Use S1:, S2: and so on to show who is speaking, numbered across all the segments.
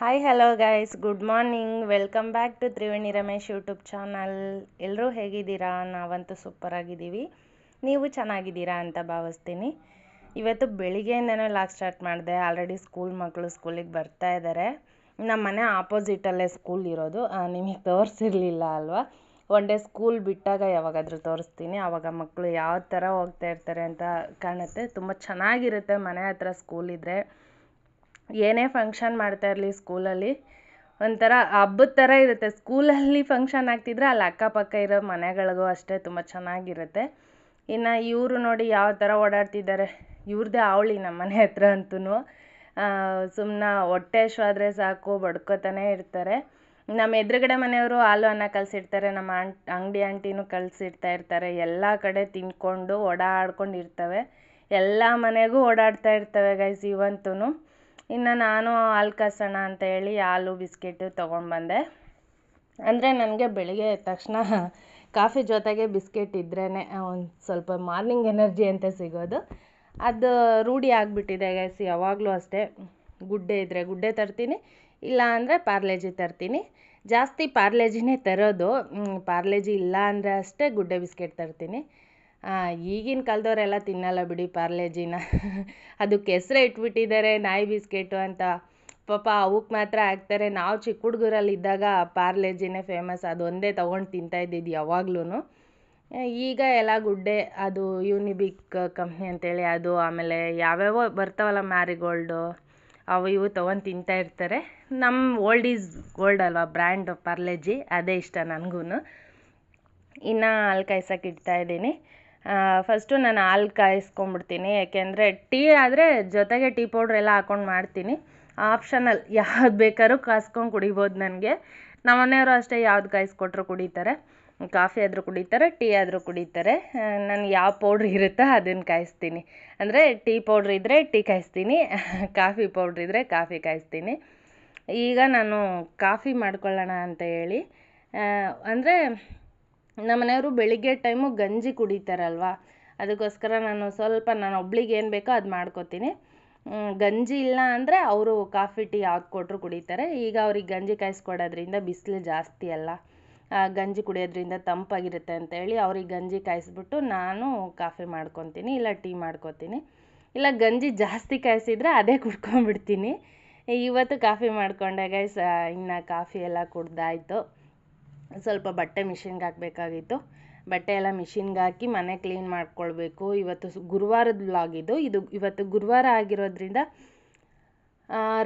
S1: Hi hello guys good morning welcome back to Triveni Ramesh YouTube channel ಎಲ್ಲರೂ ಹೇಗಿದ್ದೀರಾ? ನಾವಂತೂ super ಆಗಿದ್ದೀವಿ. ನೀವು ಚೆನ್ನಾಗಿದ್ದೀರಾ ಅಂತ ಭಾವಿಸ್ತೀನಿ. ಇವತ್ತು ಬೆಳಿಗ್ಗೆಯಿಂದನೇ ಲಾಗ್ ಸ್ಟಾರ್ಟ್ ಮಾಡಿದೆ. ಆಲ್ರೆಡಿ ಸ್ಕೂಲ್ ಮಕ್ಕಳು ಸ್ಕೂಲಿಗೆ ಬರ್ತಾ ಇದ್ದಾರೆ ನಮ್ಮ ಮನೆ ಆಪೋಸಿಟಲ್ಲೇ ಸ್ಕೂಲ್ ಇರೋದು. ನಿಮಗೆ ತೋರಿಸಿರ್ಲಿಲ್ಲ ಅಲ್ವಾ? ಒನ್ ಡೇ ಸ್ಕೂಲ್ ಬಿಟ್ಟಾಗ ಯಾವಾಗಾದರೂ ತೋರಿಸ್ತೀನಿ. ಆವಾಗ ಮಕ್ಕಳು ಯಾವ ಥರ ಹೋಗ್ತಾ ಇರ್ತಾರೆ ಅಂತ ಕಾಣುತ್ತೆ. ತುಂಬ ಚೆನ್ನಾಗಿರುತ್ತೆ ಮನೆ ಹತ್ರ ಸ್ಕೂಲ್ ಇದ್ದರೆ ಏನೇ ಫಂಕ್ಷನ್ ಮಾಡ್ತಾ ಇರಲಿ ಸ್ಕೂಲಲ್ಲಿ ಒಂಥರ ಹಬ್ಬದ ಥರ ಇರುತ್ತೆ. ಸ್ಕೂಲಲ್ಲಿ ಫಂಕ್ಷನ್ ಆಗ್ತಿದ್ರೆ ಅಲ್ಲಿ ಅಕ್ಕಪಕ್ಕ ಇರೋ ಮನೆಗಳಿಗೂ ಅಷ್ಟೇ ತುಂಬ ಚೆನ್ನಾಗಿರುತ್ತೆ. ಇನ್ನು ಇವರು ನೋಡಿ ಯಾವ ಥರ ಓಡಾಡ್ತಿದ್ದಾರೆ. ಇವ್ರದ್ದೇ ಅವಳಿ ನಮ್ಮ ಮನೆ ಹತ್ರ ಅಂತೂ ಸುಮ್ಮನೆ ಹೊಟ್ಟೆ ಆದರೆ ಸಾಕು, ಬಡ್ಕೋತಾನೆ ಇರ್ತಾರೆ. ನಮ್ಮ ಎದುರುಗಡೆ ಮನೆಯವರು ಹಾಲು ಅನ್ನ ಕಲಿಸಿಡ್ತಾರೆ ನಮ್ಮ ಆಂಟ್, ಅಂಗಡಿ ಆಂಟಿನೂ ಕಲಸಿಡ್ತಾ ಇರ್ತಾರೆ. ಎಲ್ಲ ಕಡೆ ತಿನ್ಕೊಂಡು ಓಡಾಡ್ಕೊಂಡು ಇರ್ತವೆ ಎಲ್ಲ ಮನೆಗೂ ಓಡಾಡ್ತಾ ಇರ್ತವೆ ಗೈಸ್ ಇವಂತೂ ಇನ್ನು ನಾನು ಹಾಲು ಅಂತ ಹೇಳಿ ಹಾಲು, ಬಿಸ್ಕೆಟು ತೊಗೊಂಡ್ಬಂದೆ. ಅಂದರೆ ನನಗೆ ಬೆಳಿಗ್ಗೆ ಎದ್ದ ತಕ್ಷಣ ಕಾಫಿ ಜೊತೆಗೆ ಬಿಸ್ಕೆಟ್ ಇದ್ರೇ ಒಂದು ಸ್ವಲ್ಪ ಮಾರ್ನಿಂಗ್ ಎನರ್ಜಿ ಅಂತ ಸಿಗೋದು. ಅದು ರೂಢಿ ಆಗಿಬಿಟ್ಟಿದೆ ಗೈಸ್ ಯಾವಾಗಲೂ ಅಷ್ಟೇ. ಗುಡ್ಡೆ ಇದ್ದರೆ ಗುಡ್ಡೆ ತರ್ತೀನಿ, ಇಲ್ಲ ಅಂದರೆ ಪಾರ್ಲೇಜಿ ತರ್ತೀನಿ. ಜಾಸ್ತಿ ಪಾರ್ಲೇಜಿನೇ ತರೋದು. ಪಾರ್ಲೇಜಿ ಇಲ್ಲ ಅಂದರೆ ಅಷ್ಟೇ ಗುಡ್ಡೆ, ಬಿಸ್ಕೆಟ್ ತರ್ತೀನಿ. ಈಗಿನ ಕಾಲದವರೆಲ್ಲ ತಿನ್ನಲ್ಲ ಬಿಡಿ ಪಾರ್ಲೆಜಿನ ಅದಕ್ಕೆ ಹೆಸ್ರೇ ಇಟ್ಬಿಟ್ಟಿದ್ದಾರೆ ನಾಯಿ ಬಿಸ್ಕೆಟು ಅಂತ. ಪಾಪ ಅವಕ್ಕೆ ಮಾತ್ರ ಹಾಕ್ತಾರೆ. ನಾವು ಚಿಕ್ಕ ಹುಡುಗರಲ್ಲಿ ಇದ್ದಾಗ ಪಾರ್ಲೇಜಿನೇ ಫೇಮಸ್. ಅದೊಂದೇ ತೊಗೊಂಡು ತಿಂತಾಯಿದ್ದಿದ್ದು ಯಾವಾಗ್ಲೂ ಈಗ ಎಲ್ಲ ಗುಡ್ಡೆ, ಅದು ಯೂನಿಬಿಕ್ ಕಂಪ್ನಿ ಅಂತೇಳಿ, ಅದು ಆಮೇಲೆ ಯಾವ್ಯಾವೋ ಬರ್ತಾವಲ್ಲ ಮ್ಯಾರಿಗೋಲ್ಡು, ಅವು ಇವು ತೊಗೊಂಡು ತಿಂತಾ ಇರ್ತಾರೆ. ನಮ್ಮ ಓಲ್ಡ್ ಈಸ್ ಗೋಲ್ಡ್ ಅಲ್ವಾ, ಬ್ರ್ಯಾಂಡ್ ಪಾರ್ಲೆಜಿ ಅದೇ ಇಷ್ಟ ನನಗೂ ಇನ್ನು ಹಾಲು ಇಡ್ತಾ ಇಡ್ತಾಯಿದ್ದೀನಿ ಫಸ್ಟು ನಾನು ಹಾಲು ಕಾಯಿಸ್ಕೊಂಬಿಡ್ತೀನಿ ಯಾಕೆಂದರೆ ಟೀ ಆದರೆ ಜೊತೆಗೆ ಟೀ ಪೌಡ್ರ್ ಎಲ್ಲ ಹಾಕ್ಕೊಂಡು ಮಾಡ್ತೀನಿ. ಆಪ್ಷನಲ್ ಯಾವ್ದು ಬೇಕಾದ್ರೂ ಕಾಯ್ಸ್ಕೊಂಡು ಕುಡಿಬೋದು ನನಗೆ. ನಮ್ಮ ಮನೆಯವರು ಅಷ್ಟೇ ಯಾವ್ದು ಕಾಯಿಸ್ಕೊಟ್ರು ಕುಡಿತಾರೆ. ಕಾಫಿ ಆದರೂ ಕುಡಿತಾರೆ, ಟೀ ಆದರೂ ಕುಡಿತಾರೆ. ನಾನು ಯಾವ ಪೌಡ್ರ್ ಇರುತ್ತೋ ಅದನ್ನು ಕಾಯಿಸ್ತೀನಿ. ಅಂದರೆ ಟೀ ಪೌಡ್ರ್ ಇದ್ದರೆ ಟೀ ಕಾಯಿಸ್ತೀನಿ, ಕಾಫಿ ಪೌಡ್ರ್ ಇದ್ದರೆ ಕಾಫಿ ಕಾಯಿಸ್ತೀನಿ. ಈಗ ನಾನು ಕಾಫಿ ಮಾಡ್ಕೊಳ್ಳೋಣ ಅಂತ ಹೇಳಿ. ಅಂದರೆ ನಮ್ಮ ಮನೆಯವರು ಬೆಳಿಗ್ಗೆ ಟೈಮು ಗಂಜಿ ಕುಡಿತಾರಲ್ವ? ಅದಕ್ಕೋಸ್ಕರ ನಾನು ಸ್ವಲ್ಪ ನಾನು ಒಬ್ಳಿಗೆ ಏನು ಬೇಕೋ ಅದು ಮಾಡ್ಕೋತೀನಿ. ಗಂಜಿ ಇಲ್ಲ ಅಂದರೆ ಅವರು ಕಾಫಿ, ಟೀ ಯಾವ್ದು ಕೊಟ್ಟರು ಕುಡಿತಾರೆ. ಈಗ ಅವ್ರಿಗೆ ಗಂಜಿ ಕಾಯಿಸ್ಕೊಡೋದ್ರಿಂದ ಬಿಸಿಲು ಜಾಸ್ತಿ ಅಲ್ಲ. ಗಂಜಿ ಕುಡಿಯೋದ್ರಿಂದ ತಂಪಾಗಿರುತ್ತೆ ಅಂತೇಳಿ ಅವ್ರಿಗೆ ಗಂಜಿ ಕಾಯಿಸ್ಬಿಟ್ಟು ನಾನು ಕಾಫಿ ಮಾಡ್ಕೊತೀನಿ, ಇಲ್ಲ ಟೀ ಮಾಡ್ಕೊತೀನಿ. ಇಲ್ಲ ಗಂಜಿ ಜಾಸ್ತಿ ಕಾಯಿಸಿದ್ರೆ ಅದೇ ಕುಡ್ಕೊಂಬಿಡ್ತೀನಿ ಇವತ್ತು ಕಾಫಿ ಮಾಡಿಕೊಂಡೆ ಗೈಸ್ ಇನ್ನು ಕಾಫಿ ಎಲ್ಲ ಕುಡ್ದಾಯಿತು. ಸ್ವಲ್ಪ ಬಟ್ಟೆ ಮಿಷಿನ್ಗೆ ಹಾಕಬೇಕಾಗಿತ್ತು. ಬಟ್ಟೆ ಎಲ್ಲ ಮಿಷಿನ್ಗೆ ಹಾಕಿ ಮನೆ ಕ್ಲೀನ್ ಮಾಡ್ಕೊಳ್ಬೇಕು. ಇವತ್ತು ಗುರುವಾರದ ವ್ಲಾಗ್ ಇದು. ಇದು ಇವತ್ತು ಗುರುವಾರ ಆಗಿರೋದ್ರಿಂದ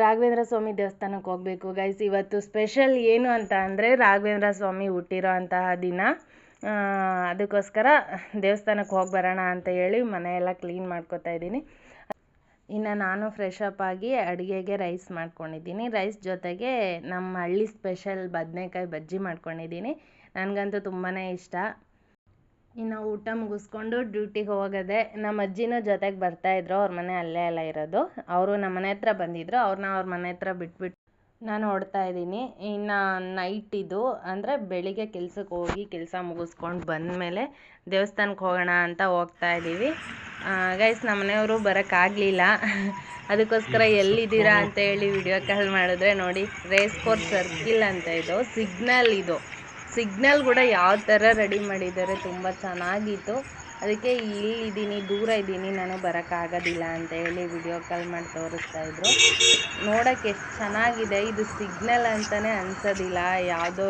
S1: ರಾಘವೇಂದ್ರ ಸ್ವಾಮಿ ದೇವಸ್ಥಾನಕ್ಕೆ ಹೋಗಬೇಕು. ಗೈಸ್ ಇವತ್ತು ಸ್ಪೆಷಲ್ ಏನು ಅಂತ ಅಂದರೆ ರಾಘವೇಂದ್ರ ಸ್ವಾಮಿ ಹುಟ್ಟಿರೋ ಅಂತಹ ದಿನ. ಅದಕ್ಕೋಸ್ಕರ ದೇವಸ್ಥಾನಕ್ಕೆ ಹೋಗಿ ಬರೋಣ ಅಂತ ಹೇಳಿ ಮನೆಯೆಲ್ಲ ಕ್ಲೀನ್ ಮಾಡ್ಕೊತಾ ಇದ್ದೀನಿ. ಇನ್ನು ನಾನು ಫ್ರೆಶ್ ಅಪ್ ಆಗಿ ಅಡುಗೆಗೆ ರೈಸ್ ಮಾಡ್ಕೊಂಡಿದ್ದೀನಿ. ರೈಸ್ ಜೊತೆಗೆ ನಮ್ಮ ಹಳ್ಳಿ ಸ್ಪೆಷಲ್ ಬದನೆಕಾಯಿ ಬಜ್ಜಿ ಮಾಡ್ಕೊಂಡಿದ್ದೀನಿ. ನನಗಂತೂ ತುಂಬಾ ಇಷ್ಟ. ಇನ್ನು ಊಟ ಮುಗಿಸ್ಕೊಂಡು ಡ್ಯೂಟಿಗೆ ಹೋಗೋದೆ ನಮ್ಮ ಅಜ್ಜಿನೂ ಜೊತೆಗೆ ಬರ್ತಾಯಿದ್ರು ಅವ್ರ ಮನೆ ಅಲ್ಲೇ ಎಲ್ಲ ಇರೋದು. ಅವರು ನಮ್ಮ ಮನೆ ಹತ್ರ ಬಂದಿದ್ದರು ಅವ್ರನ್ನ ಅವ್ರ ಮನೆ ಹತ್ರ ಬಿಟ್ಬಿಟ್ಟು ನಾನು ಹೊಡ್ತಾ ಇದ್ದೀನಿ. ಇನ್ನು ನೈಟ್ ಇದು. ಅಂದರೆ ಬೆಳಿಗ್ಗೆ ಕೆಲ್ಸಕ್ಕೆ ಹೋಗಿ ಕೆಲಸ ಮುಗಿಸ್ಕೊಂಡು ಬಂದಮೇಲೆ ದೇವಸ್ಥಾನಕ್ಕೆ ಹೋಗೋಣ ಅಂತ ಹೋಗ್ತಾ ಇದ್ದೀವಿ ಗೈಸ್ ನಮ್ಮ ಮನೆಯವರು ಬರೋಕ್ಕಾಗಲಿಲ್ಲ ಅದಕ್ಕೋಸ್ಕರ ಎಲ್ಲಿದ್ದೀರಾ ಅಂತ ಹೇಳಿ ವಿಡಿಯೋ ಕಾಲ್ ಮಾಡಿದ್ರೆ ನೋಡಿ ರೇಸ್ ಕೋರ್ಸ್ ಸರ್ಕಿಲ್ ಅಂತ ಇದು ಸಿಗ್ನಲ್ ಇದು. ಸಿಗ್ನಲ್ ಕೂಡ ಯಾವ ಥರ ರೆಡಿ ಮಾಡಿದ್ದಾರೆ ತುಂಬ ಚೆನ್ನಾಗಿತ್ತು. ಅದಕ್ಕೆ ಇಲ್ಲಿದ್ದೀನಿ ದೂರ ಇದ್ದೀನಿ ನಾನು ಬರೋಕ್ಕಾಗೋದಿಲ್ಲ ಅಂತ ಹೇಳಿ ವಿಡಿಯೋ ಕಾಲ್ ಮಾಡಿ ತೋರಿಸ್ತಾ ಇದ್ರು. ನೋಡೋಕ್ಕೆ ಎಷ್ಟು ಚೆನ್ನಾಗಿದೆ ಇದು ಸಿಗ್ನಲ್ ಅಂತಲೇ ಅನ್ಸೋದಿಲ್ಲ. ಯಾವುದೋ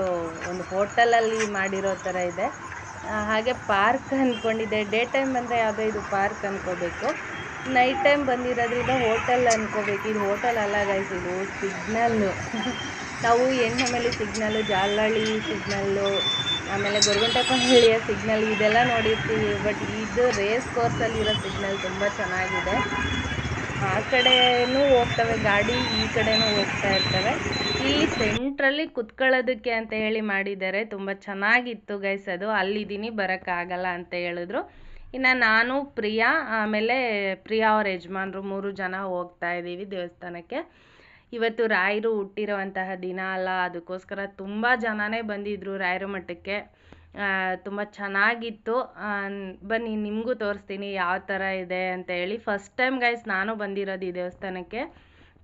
S1: ಒಂದು ಹೋಟೆಲಲ್ಲಿ ಮಾಡಿರೋ ಥರ ಇದೆ. ಹಾಗೆ ಪಾರ್ಕ್ ಅಂದ್ಕೊಂಡಿದ್ದೆ ಡೇ ಟೈಮ್ ಬಂದರೆ ಯಾವುದೋ ಇದು ಪಾರ್ಕ್ ಅಂದ್ಕೋಬೇಕು ನೈಟ್ ಟೈಮ್ ಬಂದಿರೋದ್ರಿಂದ ಹೋಟೆಲ್ ಅಂದ್ಕೋಬೇಕು ಇದು ಹೋಟೆಲ್ ಅಲ್ಲ ಗೈಸ್ ಇದು ಸಿಗ್ನಲ್ಲು ನಾವು ಎಣ್ಣೆಮೇಲೆ ಸಿಗ್ನಲ್ಲು ಜಾಲಹಳ್ಳಿ ಸಿಗ್ನಲ್ಲು ಆಮೇಲೆ ಗೊರಗುಂಟೆಪನಹಳ್ಳಿಯ ಸಿಗ್ನಲ್, ಇದೆಲ್ಲ ನೋಡಿರ್ತೀವಿ. ಬಟ್ ಇದು ರೇಸ್ ಕೋರ್ಸಲ್ಲಿರೋ ಸಿಗ್ನಲ್ ತುಂಬ ಚೆನ್ನಾಗಿದೆ. ಆ ಕಡೆನೂ ಹೋಗ್ತವೆ. ಗಾಡಿ ಈ ಕಡೆನೂ ಹೋಗ್ತಾ ಇರ್ತವೆ. ಇಲ್ಲಿ ಸೆಂಟ್ರಲ್ಲಿ ಕುತ್ಕೊಳ್ಳೋದಕ್ಕೆ ಅಂತ ಹೇಳಿ ಮಾಡಿದ್ದಾರೆ. ತುಂಬ ಚೆನ್ನಾಗಿತ್ತು ಗೈಸ್ ಅದು. ಅಲ್ಲಿದ್ದೀನಿ, ಬರೋಕ್ಕಾಗಲ್ಲ ಅಂತ ಹೇಳಿದ್ರು. ಇನ್ನು ನಾನು, ಪ್ರಿಯಾ, ಆಮೇಲೆ ಪ್ರಿಯಾ ಅವ್ರ ಯಜಮಾನ್ರು ಮೂರು ಜನ ಹೋಗ್ತಾ ಇದ್ದೀವಿ ದೇವಸ್ಥಾನಕ್ಕೆ. ಇವತ್ತು ರಾಯರು ಹುಟ್ಟಿರೋವಂತಹ ದಿನ ಅಲ್ಲ. ಅದಕ್ಕೋಸ್ಕರ ತುಂಬ ಜನನೇ ಬಂದಿದ್ರು ರಾಯರ ಮಠಕ್ಕೆ. ತುಂಬ ಚೆನ್ನಾಗಿತ್ತು. ಬನ್ನಿ, ನಿಮಗೂ ತೋರಿಸ್ತೀನಿ ಯಾವ ಥರ ಇದೆ ಅಂತ ಹೇಳಿ. ಫಸ್ಟ್ ಟೈಮ್ ಗೈಸ್ ನಾನು ಬಂದಿರೋದು ಈ ದೇವಸ್ಥಾನಕ್ಕೆ.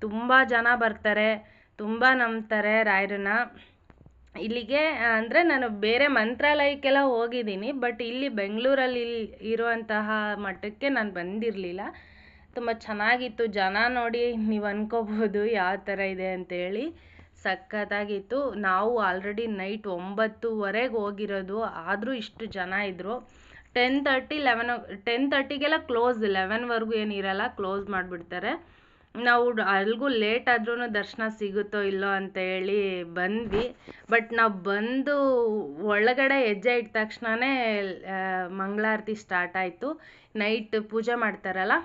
S1: ತುಂಬ ಜನ ಬರ್ತಾರೆ. ತುಂಬ ನಂಬ್ತಾರೆ ರಾಯರನ್ನ. ಇಲ್ಲಿಗೆ ಅಂದರೆ ನಾನು ಬೇರೆ ಮಂತ್ರಾಲಯಕ್ಕೆಲ್ಲ ಹೋಗಿದ್ದೀನಿ, ಬಟ್ ಇಲ್ಲಿ ಬೆಂಗಳೂರಲ್ಲಿ ಇರುವಂತಹ ಮಠಕ್ಕೆ ನಾನು ಬಂದಿರಲಿಲ್ಲ. ತುಂಬ ಚೆನ್ನಾಗಿತ್ತು, ಜನ ನೋಡಿ ನೀವು ಅನ್ಕೋಬೋದು ಯಾವ ಥರ ಇದೆ ಅಂತೇಳಿ ಸಖತ್ತಾಗಿತ್ತು. ನಾವು ಆಲ್ರೆಡಿ ನೈಟ್ ಒಂಬತ್ತುವರೆಗೆ ಹೋಗಿರೋದು, ಆದರೂ ಇಷ್ಟು ಜನ ಇದ್ದರು ಟೆನ್ ತರ್ಟಿ ಲೆವೆನ್ ಟೆನ್ ತರ್ಟಿಗೆಲ್ಲ ಕ್ಲೋಸ್ ಲೆವೆನ್ವರೆಗೂ ಏನಿರಲ್ಲ ಕ್ಲೋಸ್ ಮಾಡಿಬಿಡ್ತಾರೆ. ನಾವು ಅಲ್ಗೂ ಲೇಟ್ ಆದ್ರೂ ದರ್ಶನ ಸಿಗುತ್ತೋ ಇಲ್ಲೋ ಅಂತ ಹೇಳಿ ಬಂದ್ವಿ. ಬಟ್ ನಾವು ಬಂದು ಒಳಗಡೆ ಹೆಜ್ಜೆ ಇಟ್ಟ ತಕ್ಷಣನೇ ಮಂಗಳಾರತಿ ಸ್ಟಾರ್ಟ್ ಆಯಿತು. ನೈಟ್ ಪೂಜೆ ಮಾಡ್ತಾರಲ್ಲ,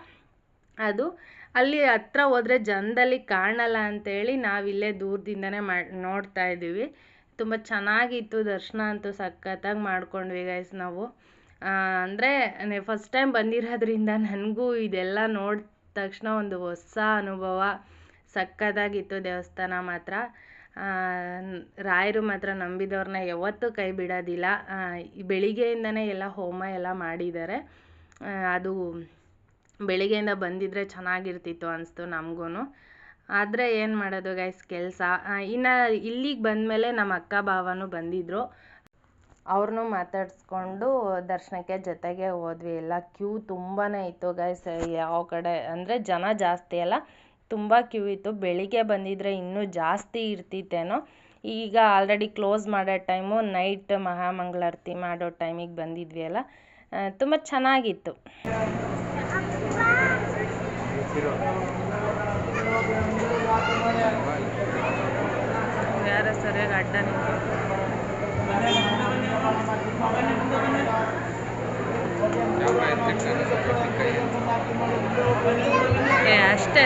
S1: ಅದು. ಅಲ್ಲಿ ಹತ್ರ ಹೋದರೆ ಜನದಲ್ಲಿ ಕಾಣಲ್ಲ ಅಂತೇಳಿ ನಾವಿಲ್ಲೇ ದೂರದಿಂದನೇ ಮಾಡಿ ನೋಡ್ತಾ ಇದ್ದೀವಿ. ತುಂಬ ಚೆನ್ನಾಗಿತ್ತು ದರ್ಶನ ಅಂತೂ ಸಖತ್ತಾಗಿ ಮಾಡ್ಕೊಂಡ್ವಿ ಗೈಸ್ ನಾವು. ಅಂದರೆ ಫಸ್ಟ್ ಟೈಮ್ ಬಂದಿರೋದ್ರಿಂದ ನನಗೂ ಇದೆಲ್ಲ ನೋಡಿದ ತಕ್ಷಣ ಒಂದು ಹೊಸ ಅನುಭವ ಸಖತ್ತಾಗಿತ್ತು ದೇವಸ್ಥಾನ ಮಾತ್ರ. ರಾಯರು ಮಾತ್ರ ನಂಬಿದವ್ರನ್ನ ಯಾವತ್ತೂ ಕೈ ಬಿಡೋದಿಲ್ಲ. ಬೆಳಿಗ್ಗೆಯಿಂದನೇ ಎಲ್ಲ ಹೋಮ ಎಲ್ಲ ಮಾಡಿದ್ದಾರೆ. ಅದು ಬೆಳಿಗ್ಗೆಯಿಂದ ಬಂದಿದ್ದರೆ ಚೆನ್ನಾಗಿರ್ತಿತ್ತು ಅನಿಸ್ತು ನಮಗೂ ಆದರೆ ಏನು ಮಾಡೋದು ಗೈಸ್ ಕೆಲಸ. ಇನ್ನು ಇಲ್ಲಿಗೆ ಬಂದಮೇಲೆ ನಮ್ಮ ಅಕ್ಕ ಭಾವನೂ ಬಂದಿದ್ದರು ಅವ್ರನ್ನೂ ಮಾತಾಡಿಸ್ಕೊಂಡು ದರ್ಶನಕ್ಕೆ ಜೊತೆಗೆ ಹೋದ್ವಿ. ಎಲ್ಲ ಕ್ಯೂ ತುಂಬಾ ಇತ್ತು ಗೈಸ್ ಯಾವ ಕಡೆ ಅಂದರೆ ಜನ ಜಾಸ್ತಿ ಅಲ್ಲ, ತುಂಬ ಕ್ಯೂ ಇತ್ತು. ಬೆಳಿಗ್ಗೆ ಬಂದಿದ್ದರೆ ಇನ್ನೂ ಜಾಸ್ತಿ ಇರ್ತಿತ್ತೇನೋ. ಈಗ ಆಲ್ರೆಡಿ ಕ್ಲೋಸ್ ಮಾಡೋ ಟೈಮು ನೈಟ್ ಮಹಾಮಂಗಳಾರತಿ ಮಾಡೋ ಟೈಮಿಗೆ ಬಂದಿದ್ವಿ ಅಲ್ಲ. ತುಂಬ ಚೆನ್ನಾಗಿತ್ತು. ಯಾರ ಸರಿಯಾಗಿ ಅಡ್ಡ ಏ ಅಷ್ಟೇ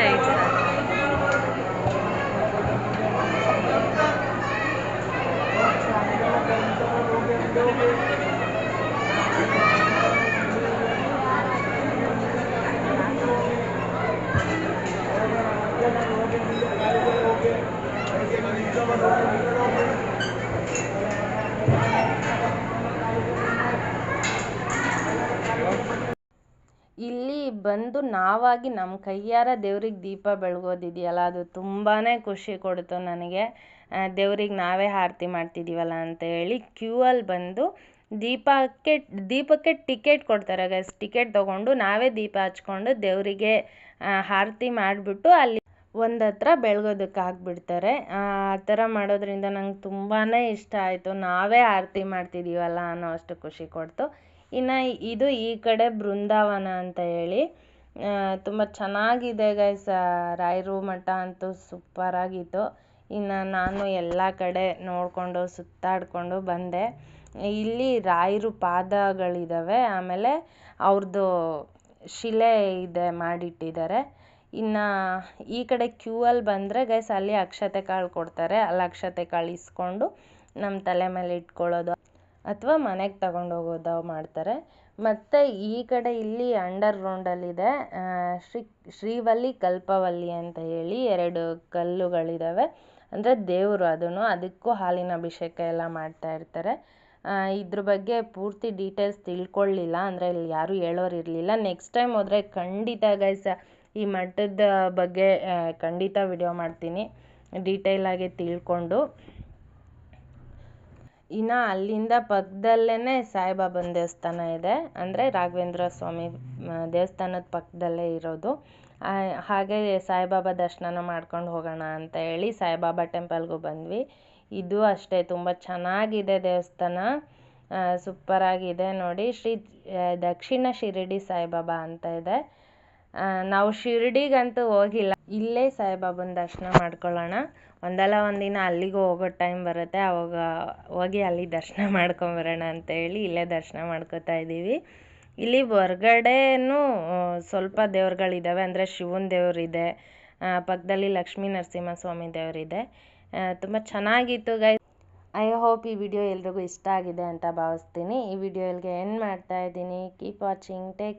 S1: ಬಂದು ನಾವಾಗಿ ನಮ್ಮ ಕೈಯಾರ ದೇವ್ರಿಗೆ ದೀಪ ಬೆಳಗೋದಿದೆಯಲ್ಲ, ಅದು ತುಂಬಾ ಖುಷಿ ಕೊಡ್ತು ನನಗೆ. ದೇವ್ರಿಗೆ ನಾವೇ ಆರತಿ ಮಾಡ್ತಿದ್ದೀವಲ್ಲ ಅಂತ ಹೇಳಿ ಕ್ಯೂ ಅಲ್ಲಿ ಬಂದು ದೀಪಕ್ಕೆ ದೀಪಕ್ಕೆ ಟಿಕೆಟ್ ಕೊಡ್ತಾರೆ. ಗೈಸ್, ಟಿಕೆಟ್ ತೊಗೊಂಡು ನಾವೇ ದೀಪ ಹಚ್ಕೊಂಡು ದೇವರಿಗೆ ಆರತಿ ಮಾಡಿಬಿಟ್ಟು ಅಲ್ಲಿ ಒಂದು ಹತ್ರ ಬೆಳಗೋದಕ್ಕೆ ಹಾಕ್ಬಿಡ್ತಾರೆ ಆ ಥರ ಮಾಡೋದ್ರಿಂದ ನಂಗೆ ತುಂಬಾ ಇಷ್ಟ ಆಯಿತು. ನಾವೇ ಆರತಿ ಮಾಡ್ತಿದ್ದೀವಲ್ಲ ಅನ್ನೋ ಅಷ್ಟು ಖುಷಿ ಕೊಡ್ತು. ಇನ್ನು ಇದು ಈ ಕಡೆ ಬೃಂದಾವನ ಅಂತ ಹೇಳಿ. ತುಂಬ ಚೆನ್ನಾಗಿದೆ ಗೈಸ್ ರಾಯರು ಮಠ ಅಂತೂ ಸೂಪರಾಗಿತ್ತು ಇನ್ನು ನಾನು ಎಲ್ಲ ಕಡೆ ನೋಡಿಕೊಂಡು, ಸುತ್ತಾಡಿಕೊಂಡು ಬಂದೆ. ಇಲ್ಲಿ ರಾಯರು ಪಾದಗಳಿದ್ದಾವೆ ಆಮೇಲೆ ಅವ್ರದ್ದು ಶಿಲೆ ಇದೆ ಮಾಡಿಟ್ಟಿದ್ದಾರೆ ಇನ್ನು ಈ ಕಡೆ ಕ್ಯೂ ಅಲ್ಲಿ ಬಂದರೆ ಗೈಸ್ ಅಲ್ಲಿ ಅಕ್ಷತೆ ಕಾಳು ಕೊಡ್ತಾರೆ. ಅಲ್ಲಿ ಅಕ್ಷತೆ ಕಾಳು ಇಸ್ಕೊಂಡು ನಮ್ಮ ತಲೆ ಮೇಲೆ ಇಟ್ಕೊಳ್ಳೋದು. ಅಥವಾ ಮನೆಗೆ ತಗೊಂಡು ಹೋಗೋದು ಮಾಡ್ತಾರೆ. ಮತ್ತು ಈ ಕಡೆ ಇಲ್ಲಿ ಅಂಡರ್ ಗ್ರೌಂಡಲ್ಲಿದೆ ಶ್ರೀ, ಶ್ರೀವಲ್ಲಿ ಕಲ್ಪವಲ್ಲಿ ಅಂತ ಹೇಳಿ ಎರಡು ಕಲ್ಲುಗಳಿದ್ದಾವೆ ಅಂದರೆ ದೇವರು ಅದನ್ನು, ಅದಕ್ಕೂ ಹಾಲಿನ ಅಭಿಷೇಕ ಎಲ್ಲ ಮಾಡ್ತಾ ಇರ್ತಾರೆ. ಇದ್ರ ಬಗ್ಗೆ ಪೂರ್ತಿ ಡೀಟೇಲ್ಸ್ ತಿಳ್ಕೊಳ್ಳಿಲ್ಲ ಅಂದರೆ ಇಲ್ಲಿ ಯಾರೂ ಹೇಳೋರು ಇರಲಿಲ್ಲ. ನೆಕ್ಸ್ಟ್ ಟೈಮ್ ಹೋದರೆ ಖಂಡಿತ ಗೈಸ ಈ ಮಠದ ಬಗ್ಗೆ ಖಂಡಿತ ವಿಡಿಯೋ ಮಾಡ್ತೀನಿ. ಡೀಟೇಲಾಗಿ ತಿಳ್ಕೊಂಡು. ಇನ್ನು ಅಲ್ಲಿಂದ ಪಕ್ಕದಲ್ಲೇ ಸಾಯಿಬಾಬನ ದೇವಸ್ಥಾನ ಇದೆ. ಅಂದರೆ ರಾಘವೇಂದ್ರ ಸ್ವಾಮಿ ದೇವಸ್ಥಾನದ ಪಕ್ಕದಲ್ಲೇ ಇರೋದು. ಹಾಗೆ ಸಾಯಿಬಾಬಾ ದರ್ಶನ ಮಾಡ್ಕೊಂಡು ಹೋಗೋಣ ಅಂತ ಹೇಳಿ ಸಾಯಿಬಾಬಾ ಟೆಂಪಲ್ಗೂ ಬಂದ್ವಿ. ಇದು ಅಷ್ಟೇ, ತುಂಬ ಚೆನ್ನಾಗಿದೆ ದೇವಸ್ಥಾನ. ಸೂಪರಾಗಿದೆ ನೋಡಿ. ಶ್ರೀ ದಕ್ಷಿಣ ಶಿರಡಿ ಸಾಯಿಬಾಬಾ ಅಂತ ಇದೆ. ನಾವು ಶಿರಡಿಗಂತೂ ಹೋಗಿಲ್ಲ. ಇಲ್ಲೇ ಸಾಯಿಬಾಬನ ದರ್ಶನ ಮಾಡ್ಕೊಳ್ಳೋಣ. ಒಂದಲ್ಲ ಒಂದಿನ ಅಲ್ಲಿಗೂ ಹೋಗೋ ಟೈಮ್ ಬರುತ್ತೆ. ಆವಾಗ ಹೋಗಿ ಅಲ್ಲಿ ದರ್ಶನ ಮಾಡ್ಕೊಂಬರೋಣ ಅಂತ ಹೇಳಿ ಇಲ್ಲೇ ದರ್ಶನ ಮಾಡ್ಕೋತಾ ಇದ್ದೀವಿ. ಇಲ್ಲಿ ಹೊರ್ಗಡೆನೂ ಸ್ವಲ್ಪ ದೇವ್ರುಗಳಿದ್ದಾವೆ ಅಂದರೆ ಶಿವನ ದೇವರಿದೆ. ಪಕ್ಕದಲ್ಲಿ ಲಕ್ಷ್ಮೀ ನರಸಿಂಹಸ್ವಾಮಿ ದೇವರಿದೆ. ತುಂಬ ಚೆನ್ನಾಗಿತ್ತು ಗೈ ಐ ಹೋಪ್ ಈ ವಿಡಿಯೋ ಎಲ್ರಿಗೂ ಇಷ್ಟ ಆಗಿದೆ ಅಂತ ಭಾವಿಸ್ತೀನಿ. ಈ ವಿಡಿಯೋ ಇಲ್ಲಿಗೆ ಎಂಡ್ ಮಾಡ್ತಾ ಇದ್ದೀನಿ. Keep watching take